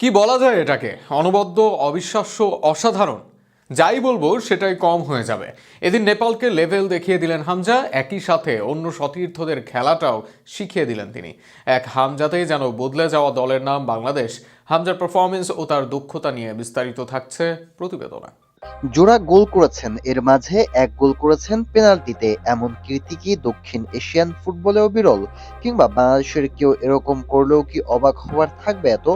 কি বলা যায় এটাকে? অনবদ্য, অবিশ্বাস্য, অসাধারণ। যাই বলব, সেটাই কম হয়ে যাবে। এদিন নেপালকে লেভেল দেখিয়ে দিলেন হামজা, একই সাথে অন্য সতীর্থদের খেলাটাও শিখিয়ে দিলেন তিনি। এক হামজাতেই যেন বদলে যাওয়া দলের নাম বাংলাদেশ। হামজার পারফরমেন্স ও তার দক্ষতা নিয়ে বিস্তারিত থাকছে প্রতিবেদনা। জোড়া গোল করেছেন, এর মাঝে এক গোল করেছেন পেনাল্টিতে, এমন কীর্তি কি দক্ষিণ এশিয়ান ফুটবলেও বিরল। কিংবা বাংলাদেশের কেউ এরকম করলেও কি অবাক হওয়ার থাকবে এত?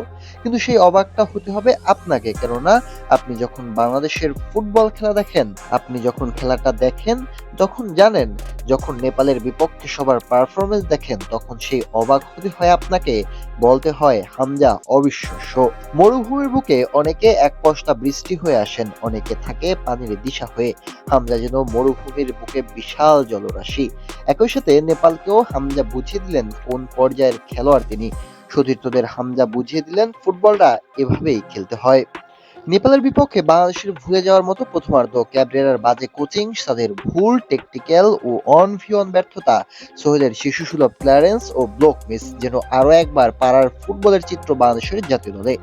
কিন্তু সেই অবাকটা হতে হবে আপনাকে, কেননা আপনি যখন বাংলাদেশের ফুটবল খেলা দেখেন, আপনি যখন খেলাটা দেখেন তখন জানেন, যখন নেপালের বিপক্ষে সবার পারফরমেন্স দেখেন, তখন সেই অবাক হতে হয় আপনাকে, বলতে হয়, হামজা, অবিশ্বাস্য। মরুভূমির বুকে অনেকে এক পশলা বৃষ্টি হয়ে আসেন, অনেকে থাকে পানির দিশা হয়ে। হামজা যেন মরুভূমির বুকে বিশাল জলরাশি। একই সাথে নেপালকেও হামজা বুঝিয়ে দিলেন কোন পর্যায়ের খেলোয়াড় তিনি। সতীর্থদের হামজা বুঝিয়ে দিলেন, ফুটবলটা এভাবেই খেলতে হয়। নেপালের বিপক্ষে বাংলাদেশের ভুলে যাওয়ার মতো প্রথমার্ধ। ক্যাবরেরার বাজে কোচিং, তাদের ভুল টেকটিক্যাল ও অন ফিওন ব্যর্থতা, সোহেলের শিশুসুলভ ক্লারেন্স ও ব্লক মিস যেন আরও একবার পাড়ার ফুটবলের চিত্র বাংলাদেশের জাতীয় দলে।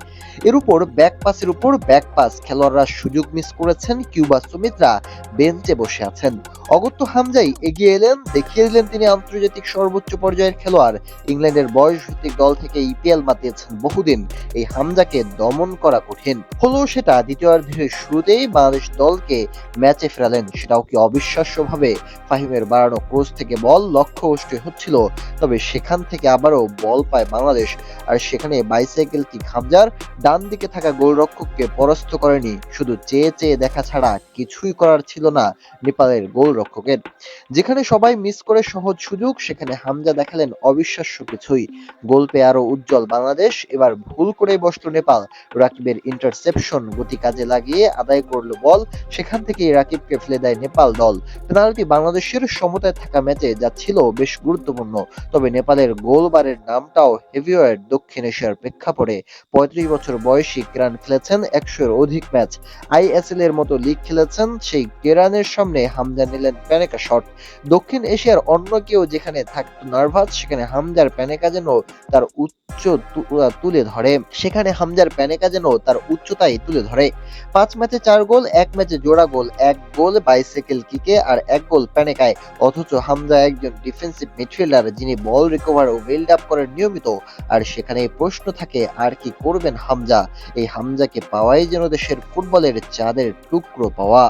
এর উপর ব্যাক পাসের উপর ব্যাক পাস খেলোয়াড়রা সুযোগ মিস করেছেন কিউবা সুমিত্রা, বেঞ্চে বসে আছেন। অগত্য হামজাই এগিয়ে এলেন, দেখিয়ে দিলেন তিনি আন্তর্জাতিক সর্বোচ্চ পর্যায়ের খেলোয়াড়। ইংল্যান্ডের বয়স ভিত্তিক দল থেকে ইপিএল মাতিয়েছেন বহুদিন। এই হামজাকে দমন করা কঠিন। হলো সেটা দ্বিতীয়ার্ধের শুরুতেই বাংলাদেশ দলকে ম্যাচে ফেরালেন। সেটাও কি অবিশ্বাস্যভাবে? ফাহিমের বাড়ানো ক্রোজ থেকে বল লক্ষ্য অষ্টে হচ্ছিল। তবে সেখান থেকে আবারও বল পায় বাংলাদেশ। আর সেখানে বাইসাইকেল কিক হামজার ডান দিকে থাকা গোলরক্ষককে পরাস্ত করেনি। শুধু চেয়ে চেয়ে দেখা ছাড়া কিছুই করার ছিল না নেপালের গোলরক্ষকের যেখানে সবাই মিস করে সহজ সুযোগ, সেখানে হামজা দেখালেন অবিশ্বাস্য কিছুই। গোল পেয়ে আরও উজ্জ্বল বাংলাদেশ, এবার ভুল করেই বসল নেপাল। রাকিবের ইন্টারসেপশন গতি কাজে লাগিয়ে আদায় করল বল, সেখান থেকেই রাকিবকে ফেলে দেয় নেপাল দল। পেনাল্টি বাংলাদেশের সমতায় থাকা ম্যাচে যা ছিল বেশ গুরুত্বপূর্ণ, তবে নেপালের গোলবারের নামটাও হেভিওয়েট দক্ষিণ এশিয়ার প্রেক্ষাপটে। পঁয়ত্রিশ বছর বয়সী কেরান খেলেছেন একশোর অধিক ম্যাচ। আইএসএল এর মতো লিগ খেলেছেন সেই কেরানের সামনে হামজা নিলেন প্যানেকা শট। দক্ষিণ এশিয়ার অন্য কেউ যেখানে থাকতো নার্ভাস, সেখানে হামজার প্যানেকা যেন তার উচ্চ তুলে ধরে। সেখানে হামজার প্যানেকা যেন তার উচ্চতাই তুলে ধরে। পাঁচ ম্যাচে চার গোল, এক ম্যাচে জোড়া গোল, এক গোল বাইসাইকেল কিকে আর এক গোল প্যানেকায়। অথচ হামজা একজন ডিফেন্সিভ মিডফিল্ডার যিনি বল রিকভার ও বিল্ড আপ করেন নিয়মিত। আর সেখানে প্রশ্ন থাকে, আর কি করবেন হামজা? এই হামজাকে পাওয়াই যেন দেশের ফুটবলের চাঁদের টুকরো পাওয়া।